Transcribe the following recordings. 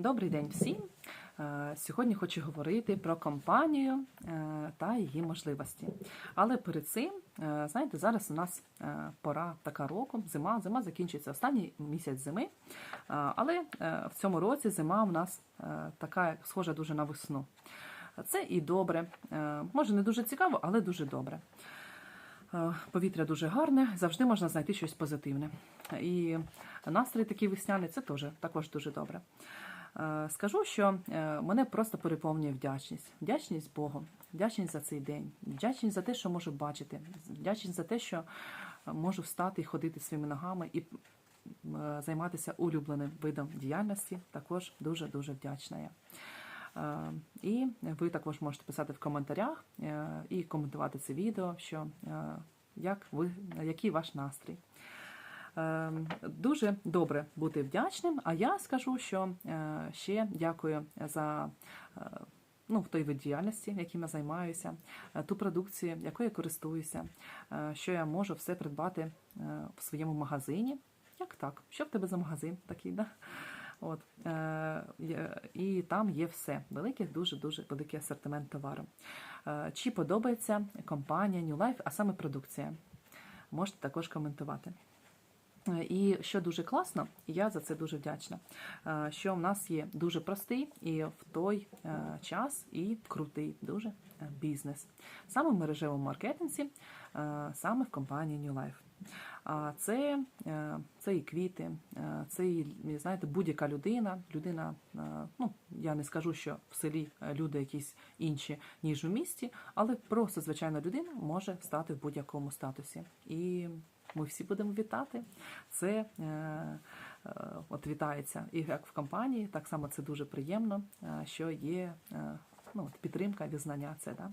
Добрий день всім. Е, Сьогодні хочу говорити про компанію е, та її можливості. Але перед цим, е, знаєте, зараз у нас пора така року, зима, зима закінчується останній місяць зими. Але в цьому році зима у нас така схожа дуже на весну. Це і добре, може не дуже цікаво, але дуже добре. Повітря дуже гарне, завжди можна знайти щось позитивне. І настрій такий весняний це теж також дуже добре. Е, Скажу, що е, мене просто переповнює вдячність. Вдячність Богу, вдячність за цей день, вдячність за те, що можу бачити, вдячність за те, що е, можу встати і ходити своїми ногами і займатися улюбленим видом діяльності. Також дуже дуже вдячна я. І ви також можете писати в коментарях і коментувати це відео, що як ви, який ваш настрій. Е, Дуже добре бути вдячним. А я скажу, що е, ще дякую за е, ну, той вид діяльності, яким я займаюся, е, ту продукцію, якою я користуюся, що я можу все придбати в своєму магазині. Як так? Що в тебе за магазин такий? Да? От, е, і там є все. Великий, дуже дуже великий асортимент товару. Е, чи подобається компанія New Life, а саме продукція? Можете також коментувати. І що дуже класно, і я за це дуже вдячна, е, що в нас є дуже простий і в той е, час і крутий дуже е, бізнес. Саме в мережевому маркетинзі, е, саме в компанії New Life. Це, це і квіти, це і знаєте, будь-яка людина. Людина, ну я не скажу, що в селі люди якісь інші, ніж у місті, але просто звичайна людина може стати в будь-якому статусі. І ми всі будемо вітати. Це е, е, от вітається і як в компанії, так само це дуже приємно, е, що є е, ну, от підтримка, визнання це. Да?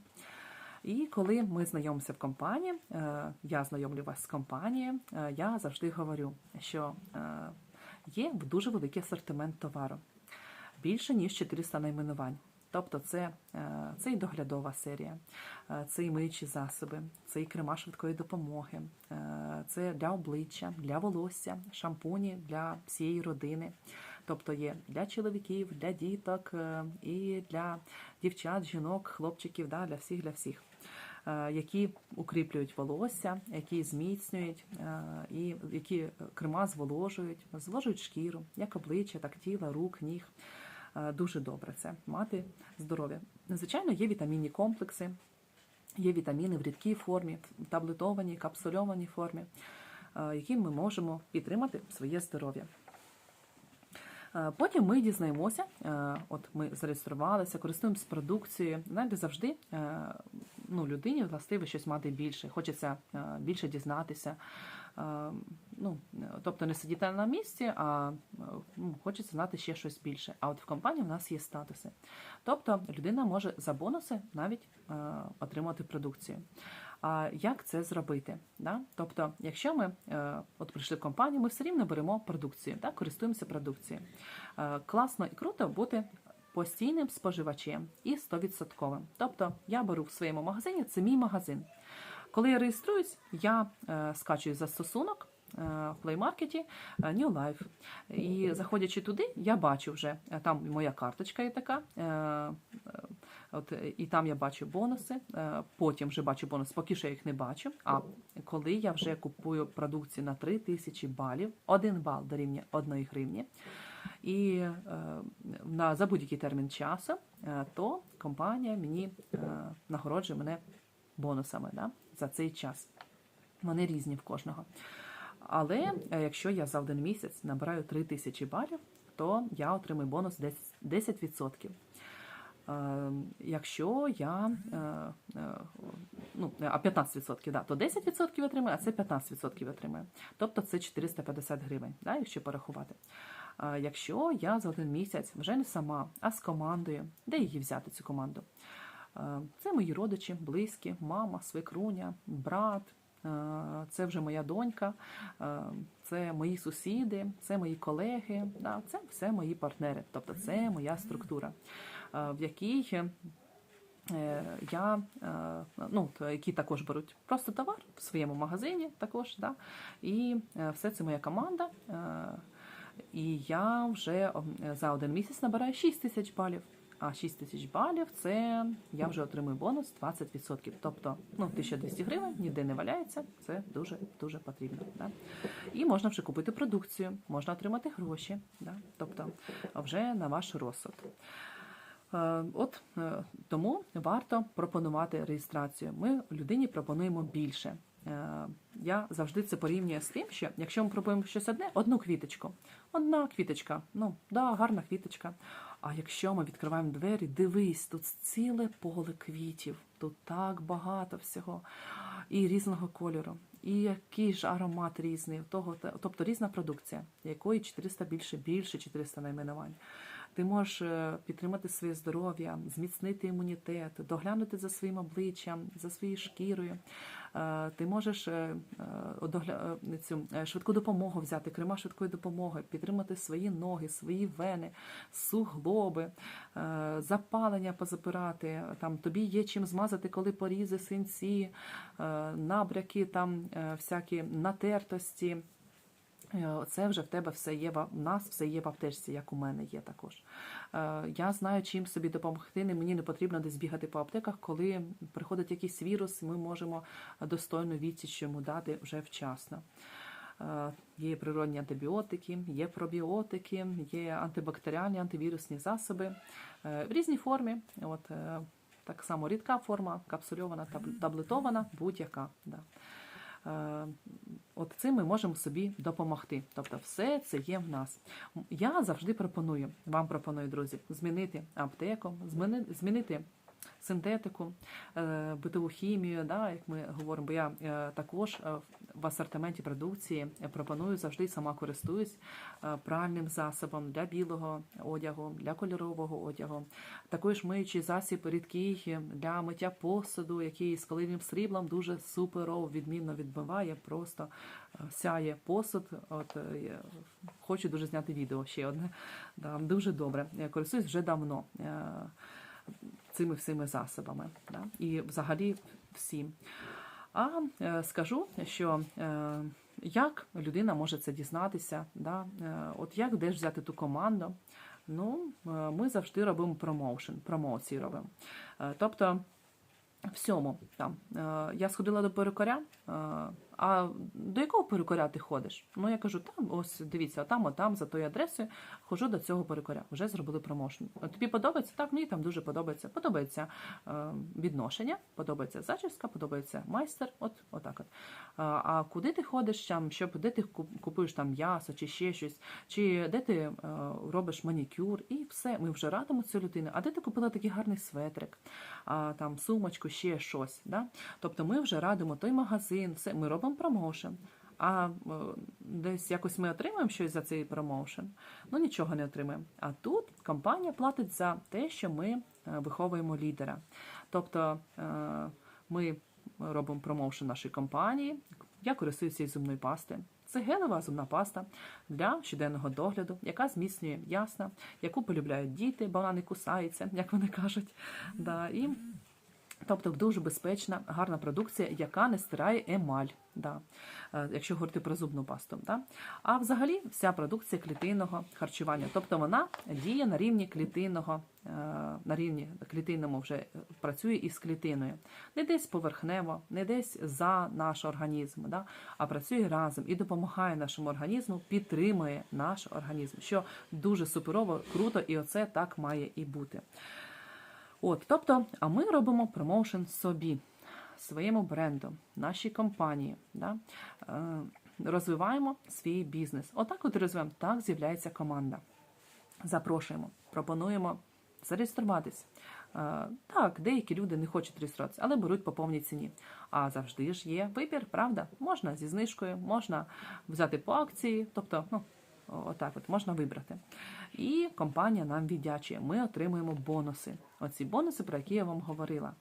І коли ми знайомимося в компанії, е, я знайомлю вас з компанією, е, я завжди говорю, що е, є дуже великий асортимент товару, більше ніж 400 найменувань. Тобто це, е, це і доглядова серія, е, це і миючі засоби, це і крема швидкої допомоги, е, це для обличчя, для волосся, шампуні для всієї родини. Тобто є для чоловіків, для діток і для дівчат, жінок, хлопчиків, да, для всіх, для всіх. Які укріплюють волосся, які зміцнюють, і які крема зволожують, зволожують шкіру, як обличчя, так тіла, рук, ніг. Е, Дуже добре це мати здоров'я. Звичайно, є вітамінні комплекси, є вітаміни в рідкій формі, в таблетованій, капсульованій формі, е, які ми можемо підтримати своє здоров'я. Е, Потім ми дізнаємося, от ми зареєструвалися, користуємося продукцією. Знаєте, завжди ну, людині властиво щось мати більше, хочеться е, більше дізнатися. Е, Ну, тобто не сидіти на місці, а е, ну, хочеться знати ще щось більше. А от в компанії в нас є статуси. Тобто людина може за бонуси навіть отримати продукцію. А як це зробити? Да? Тобто, якщо ми е, от прийшли в компанію, ми все рівно беремо продукцію, да? користуємося продукцією. Е, класно і круто бути постійним споживачем і 100%. Тобто я беру в своєму магазині, це мій магазин. Коли я реєструюсь, я е, скачую застосунок е, в Market е, New Life. І заходячи туди, я бачу вже е, там моя карточка є така. е, е, От, і там я бачу бонуси, е, потім вже бачу бонуси, поки що я їх не бачу. А коли я вже купую продукцію на 3000 балів, один бал дорівнює 1 гривні, і е, на, за будь-який термін часу, е, то компанія мені е, нагороджує мене бонусами да, за цей час. Вони різні в кожного. Але якщо я за один місяць набираю 3000 балів, то я отримую бонус 10%. 10%. Е, Якщо я ну, а 15%, да, то 10% отримаю, а це 15% отримаю. Тобто це 450 гривень, да, якщо порахувати. Е, Якщо я за один місяць вже не сама, а з командою, де її взяти цю команду? Е, Це мої родичі, близькі, мама, свекруня, брат. е, Це вже моя донька, е, це мої сусіди, це мої колеги, це все мої партнери. Тобто це моя структура, е, в якій е, я, е, ну, які також беруть просто товар в своєму магазині, також, да, і е, все це моя команда. І я вже за один місяць набираю 6 тисяч балів. А 6 тисяч балів це я вже отримую бонус 20%. Тобто, ну, 1200 гривень ніде не валяється, це дуже дуже потрібно. Да? І можна вже купити продукцію, можна отримати гроші. Да? Тобто, вже на ваш розсуд. Е, От е, тому варто пропонувати реєстрацію. Ми людині пропонуємо більше. Е, Я завжди це порівнюю з тим, що якщо ми пропонуємо щось одне, одну квіточку, одна квіточка, ну да, гарна квіточка. А якщо ми відкриваємо двері, дивись, тут ціле поле квітів, тут так багато всього і різного кольору, і який ж аромат різний, того, тобто різна продукція, якої 400 більше, більше 400 найменувань. Ти можеш е, підтримати своє здоров'я, зміцнити імунітет, доглянути за своїм обличчям, за своєю шкірою. Е, Ти можеш е, е, цю швидку допомогу взяти, крема швидкої допомоги, підтримати свої ноги, свої вени, суглоби, запалення позапирати. Там тобі є чим змазати, коли порізи, синці, набряки, там всякі натертості. Е, Це вже в тебе все є в нас, все є в аптечці, як у мене є також. Е, Я знаю, чим собі допомогти. Мені не потрібно десь бігати по аптеках, коли приходить якийсь вірус, ми можемо достойну відсіч йому дати вже вчасно. Е, Є природні антибіотики, є пробіотики, є антибактеріальні, антивірусні засоби в різній формі. От так само рідка форма, капсульована, таблетована, будь-яка. Да. Е, От цим ми можемо собі допомогти. Тобто, все це є в нас. Я завжди пропоную, вам пропоную, друзі, змінити аптеку, зміни- змінити синтетику, е, битову хімію, да, як ми говоримо, бо я е, також е, в асортименті продукції пропоную завжди сама користуюсь пральним засобом для білого одягу, для кольорового одягу. Також миючий засіб рідкий для миття посуду, який з калинним сріблом дуже суперово відмінно відбиває, просто сяє посуд. От хочу дуже зняти відео ще одне. Да, дуже добре. Я користуюсь вже давно. Цими всіми засобами, да? і взагалі всім. А е, скажу, що е, як людина може це дізнатися, да? е, от як де ж взяти ту команду. Ну, е, ми завжди робимо промоушен, промоції робимо. Е, тобто, всьому там е, я сходила до перукаря. е, А до якого перукаря ти ходиш? Ну я кажу, там ось дивіться, там, отам, за тою адресою ходжу до цього перукаря. Вже зробили промоушен. Тобі подобається? Так, мені там дуже подобається. Подобається е, відношення, подобається зачіска, подобається майстер. От отак. От. А, куди ти ходиш там, щоб де ти куп- купуєш там м'ясо чи ще щось, чи де ти е, робиш манікюр, і все. Ми вже радимо цю людину. А де ти купила такий гарний светрик, там сумочку, ще щось. Да? Тобто ми вже радимо той магазин, все, ми робимо промоушен. А е, десь якось ми отримаємо щось за цей промоушен. Ну нічого не отримаємо. А тут компанія платить за те, що ми е, виховуємо лідера. Тобто е, ми робимо промоушен нашої компанії. Я користуюся цією зубною пастою. Це гелева зубна паста для щоденного догляду, яка зміцнює ясна, яку полюбляють діти, бо вона не кусається, як вони кажуть. Да, і Тобто дуже безпечна, гарна продукція, яка не стирає емаль, да, е, якщо говорити про зубну пасту. Да. А взагалі вся продукція клітинного харчування, тобто вона діє на рівні клітинного, е, на рівні клітинному вже е, працює із клітиною. Не десь поверхнево, не десь за наш організм, да, а працює разом і допомагає нашому організму, підтримує наш організм, що дуже суперово, круто, і оце так має і бути. От, тобто, а ми робимо промоушен собі, своєму бренду, нашій компанії. Да? Е, розвиваємо свій бізнес. Отак от розвиваємо, так з'являється команда. Запрошуємо, пропонуємо зареєструватись. Е, Так, деякі люди не хочуть реєструватися, але беруть по повній ціні. А завжди ж є вибір, правда? Можна зі знижкою, можна взяти по акції, тобто, ну, отак от можна вибрати. І компанія нам віддячує. Ми отримуємо бонуси. Оці бонуси, про які я вам говорила.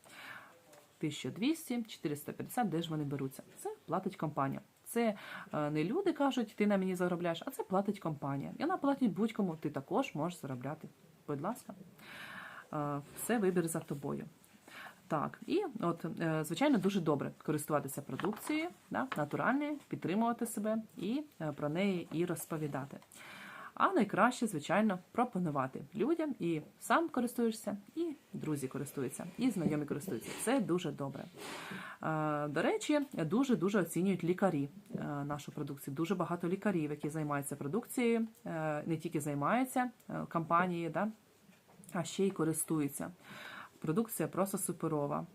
1200, 450, де ж вони беруться? Це платить компанія. Це е, не люди кажуть, ти на мені заробляєш, а це платить компанія. І вона платить будь-кому, ти також можеш заробляти. Будь ласка, Е, все вибір за тобою. Так, і от, е, звичайно, дуже добре користуватися продукцією, да, натуральною, підтримувати себе і про неї і розповідати. А найкраще, звичайно, пропонувати людям і сам користуєшся, і друзі користуються, і знайомі користуються. Це дуже добре. Е, До речі, дуже дуже оцінюють лікарі е, нашу продукцію. Дуже багато лікарів, які займаються продукцією, е, не тільки займаються компанії, да, а ще й користуються. Продукція просто суперова.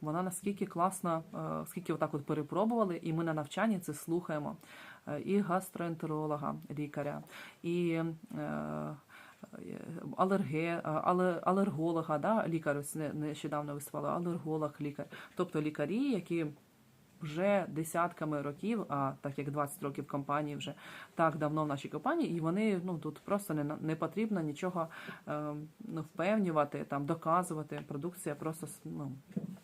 Вона наскільки класна, скільки отак от перепробували, і ми на навчанні це слухаємо. Е, І гастроентеролога, лікаря, і е, алерге, алерголога, да, лікар не- нещодавно виступала, алерголог, лікар. Тобто лікарі, які вже десятками років, а так як 20 років компанії вже так давно в нашій компанії, і вони ну тут просто не не потрібно нічого е, ну, впевнювати, там доказувати. Продукція просто ну,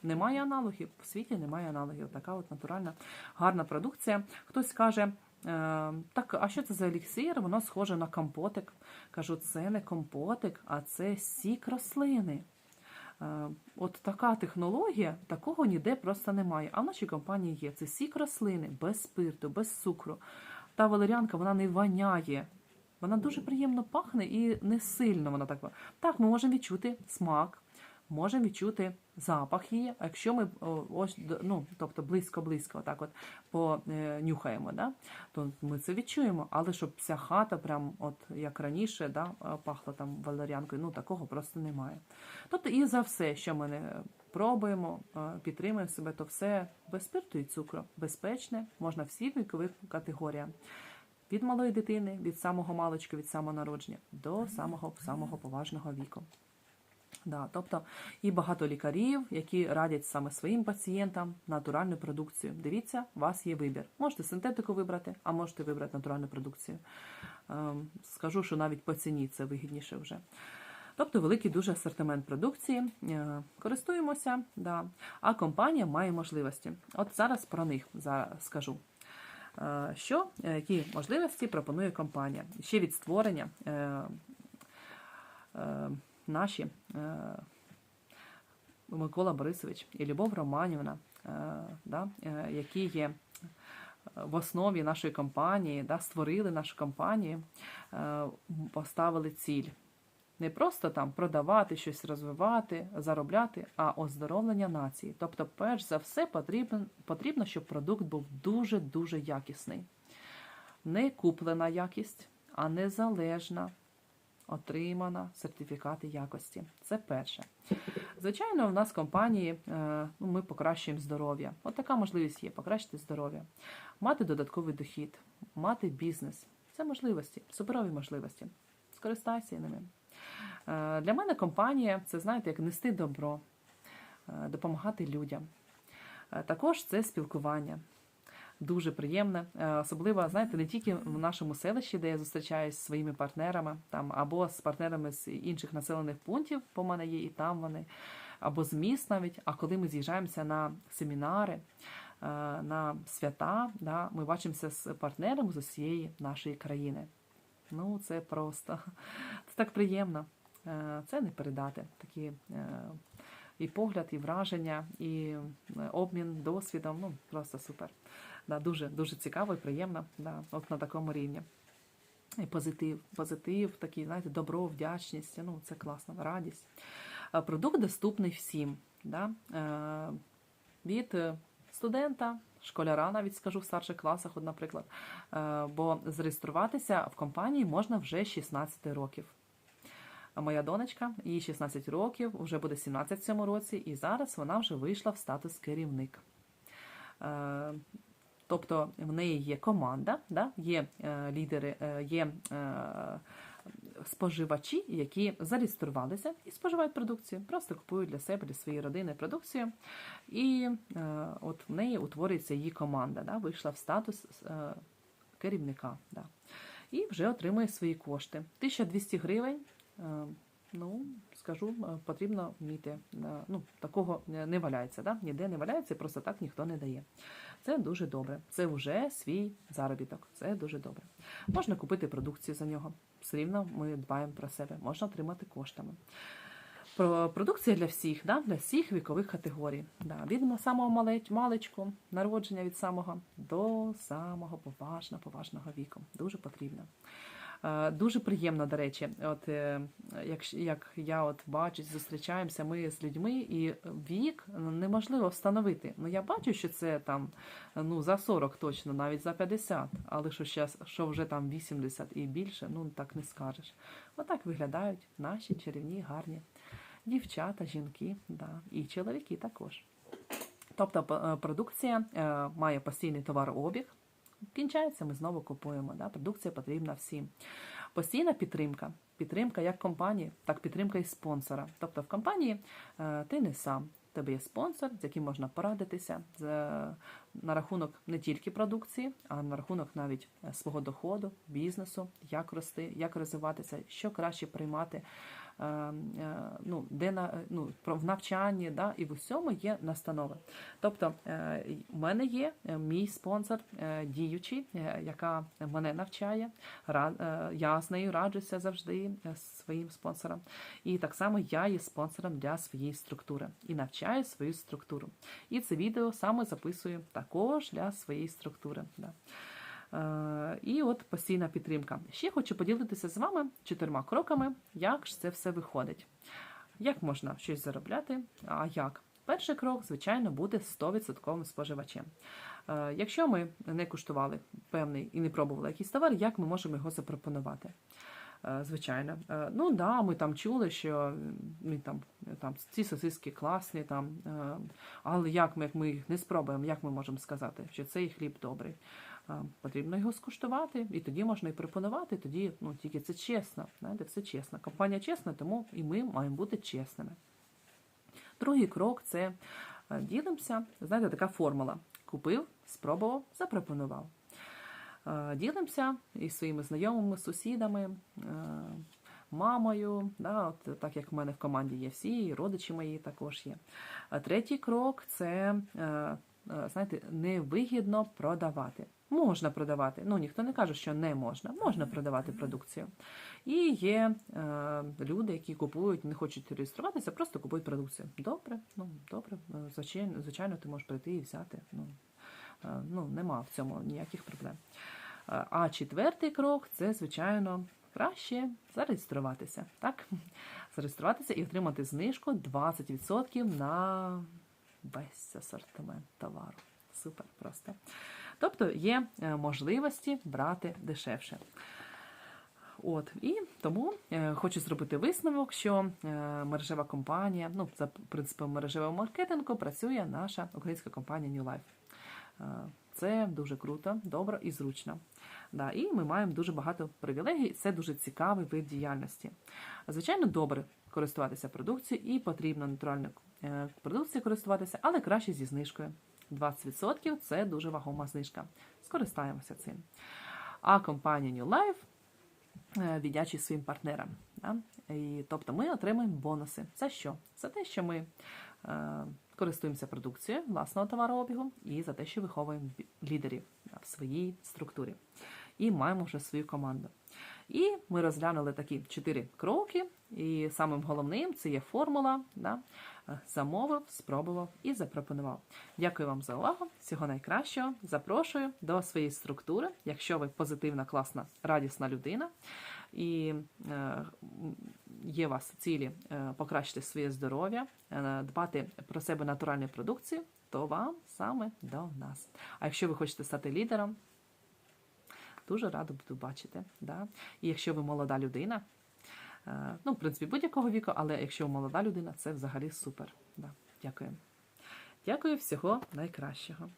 немає аналогів. В світі немає аналогів. Така от натуральна гарна продукція. Хтось каже. Е, Так, а що це за еліксир? Воно схоже на компотик. Кажу, це не компотик, а це сік рослини. Е, От така технологія, такого ніде просто немає. А в нашій компанії є. Це сік рослини, без спирту, без цукру. Та валеріанка вона не воняє. Вона дуже приємно пахне і не сильно вона так. Так, ми можемо відчути смак, можемо відчути запах її. Якщо ми ось ну, тобто близько-близько, отак от понюхаємо, да, то ми це відчуємо. Але щоб вся хата, прям от як раніше, да, е, пахла там валеріанкою, ну такого просто немає. Тобто і за все, що ми не пробуємо, е, підтримуємо себе, то все без спирту і цукру, безпечне, можна всі вікових категоріям. Від малої дитини, від самого маличка, від самого народження до самого самого поважного віку. Да, тобто і багато лікарів, які радять саме своїм пацієнтам натуральну продукцію. Дивіться, у вас є вибір. Можете синтетику вибрати, а можете вибрати натуральну продукцію. Ем, Скажу, що навіть по ціні це вигідніше вже. Тобто великий дуже асортимент продукції. Е, Користуємося, да. а компанія має можливості. От зараз про них зараз скажу. Е, Що, е, які можливості пропонує компанія? Ще від створення наші е, Микола Борисович і Любов Романівна, е, да, е, які є в основі нашої компанії, да, створили нашу компанію, поставили ціль. Не просто там продавати щось, розвивати, заробляти, а оздоровлення нації. Тобто, перш за все, потрібно, потрібно, щоб продукт був дуже-дуже якісний. Не куплена якість, а незалежна, отримана сертифікати якості. Це перше. Звичайно, в нас в компанії е, ну, ми покращуємо здоров'я. От така можливість є покращити здоров'я, мати додатковий дохід, мати бізнес. Це можливості, суперові можливості. Скористайся ними. Е, Для мене компанія це, знаєте, як нести добро, е, допомагати людям. Також це спілкування. Дуже приємне, Е, особливо, знаєте, не тільки в нашому селищі, де я зустрічаюся зі своїми партнерами, там або з партнерами з інших населених пунктів, по мене є і там вони, або з міст навіть. А коли ми з'їжджаємося на семінари, е, на свята, да, ми бачимося з партнерами з усієї нашої країни. Ну, це просто це так приємно. Е, Це не передати такі і погляд, і враження, і обмін досвідом. Ну, просто супер. Да, дуже, дуже цікаво і приємно да, от на такому рівні. І позитив, позитив, такий, знаєте, добро, вдячність. Ну, це класно, радість. Продукт доступний всім. Да? Е, Від е, студента, школяра, навіть скажу в старших класах, от, наприклад. Е, Бо зареєструватися в компанії можна вже 16 років. Моя донечка, їй 16 років, вже буде 17 в цьому році, і зараз вона вже вийшла в статус керівник. Тобто в неї є команда, да? є е, лідери, е, є е, споживачі, які зареєструвалися і споживають продукцію, просто купують для себе, для своєї родини продукцію. І е, от в неї утворюється її команда, да? вийшла в статус е, керівника. Да? І вже отримує свої кошти. 1200 гривень. е, Ну, скажу, е, потрібно вміти. Е, Ну, такого не валяється, да? ніде не валяється, просто так ніхто не дає. Це дуже добре. Це вже свій заробіток. Це дуже добре. Можна купити продукцію за нього. Все рівно ми дбаємо про себе. Можна отримати коштами. Про продукція для всіх, да? для всіх вікових категорій. Да. Від самого маличку, народження від самого до самого поважного, поважного віку. Дуже потрібно. Е, Дуже приємно, до речі, от е, як, як я от бачу, зустрічаємося ми з людьми, і вік неможливо встановити. Ну я бачу, що це там ну за 40 точно, навіть за 50, але що щас, що вже там 80 і більше, ну так не скажеш. Отак виглядають наші чарівні, гарні дівчата, жінки, да, і чоловіки також. Тобто е, продукція має постійний товарообіг. Кінчається, ми знову купуємо. Да? Продукція потрібна всім. Постійна підтримка. Підтримка як компанії, так підтримка і спонсора. Тобто в компанії е, ти не сам. В тебе є спонсор, з яким можна порадитися е, на рахунок не тільки продукції, а на рахунок навіть е, свого доходу, бізнесу, як рости, як розвиватися, що краще приймати ну, де на, ну, в навчанні да, і в усьому є настанови. Тобто е, в мене є е, мій спонсор е, діючий, е, яка мене навчає. Е, Я з нею раджуся завжди е, своїм спонсором. І так само я є спонсором для своєї структури і навчаю свою структуру. І це відео саме записую також для своєї структури. Да. Е, І от постійна підтримка. Ще хочу поділитися з вами чотирма кроками, як ж це все виходить. Як можна щось заробляти? А як? Перший крок, звичайно, буде 100% споживачем. Е, Якщо ми не куштували певний і не пробували якийсь товар, як ми можемо його запропонувати? Е, Звичайно, ну да, ми там чули, що ми там, там ці сосиски класні, там, але як ми, як ми їх не спробуємо, як ми можемо сказати, що цей хліб добрий? Е, Потрібно його скуштувати, і тоді можна і пропонувати. Тоді ну тільки це чесно. Знаєте, все чесно. Компанія чесна, тому і ми маємо бути чесними. Другий крок це е, ділимося. Знаєте, така формула: купив, спробував, запропонував. Е, Ділимося із своїми знайомими, сусідами, мамою, да, от, так як в мене в команді є всі, і родичі мої також є. А третій крок це, знаєте, невигідно продавати. Можна продавати, ну ніхто не каже, що не можна. Можна продавати продукцію. І є е, люди, які купують, не хочуть реєструватися, просто купують продукцію. Добре, ну добре, е, звичайно, звичайно, ти можеш прийти і взяти. Ну, е, ну нема в цьому ніяких проблем. Е, А четвертий крок це, звичайно, краще зареєструватися. Так? Зареєструватися і отримати знижку 20% на весь асортимент товару. Супер просто. Тобто є е, можливості брати дешевше. От і тому е, хочу зробити висновок, що е, мережева компанія, ну за принципом мережевого маркетингу, працює наша українська компанія New Life. Це дуже круто, добре і зручно. Да, і ми маємо дуже багато привілегій. Це дуже цікавий вид діяльності. Звичайно, добре користуватися продукцією і потрібно натуральною е, продукцією користуватися, але краще зі знижкою. 20% це дуже вагома знижка. Скористаємося цим. А компанія New Life е, віддячить своїм партнерам. Тобто ми отримуємо бонуси. За що? За те, що ми е, користуємося продукцією власного товарообігу і за те, що виховуємо лідерів в своїй структурі. І маємо вже свою команду. І ми розглянули такі чотири кроки, і самим головним це є формула. Да? Е, Замовив, спробував і запропонував. Дякую вам за увагу. Всього найкращого. Запрошую до своєї структури, якщо ви позитивна, класна, радісна людина, і е, є у вас цілі е, покращити своє здоров'я, дбати про себе натуральну продукцію, то вам саме до нас. А якщо ви хочете стати лідером, дуже рада буду бачити. Да? І якщо ви молода людина, е, ну, в принципі, будь-якого віку, але якщо ви молода людина, це взагалі супер. Да. Дякую. Дякую, всього найкращого.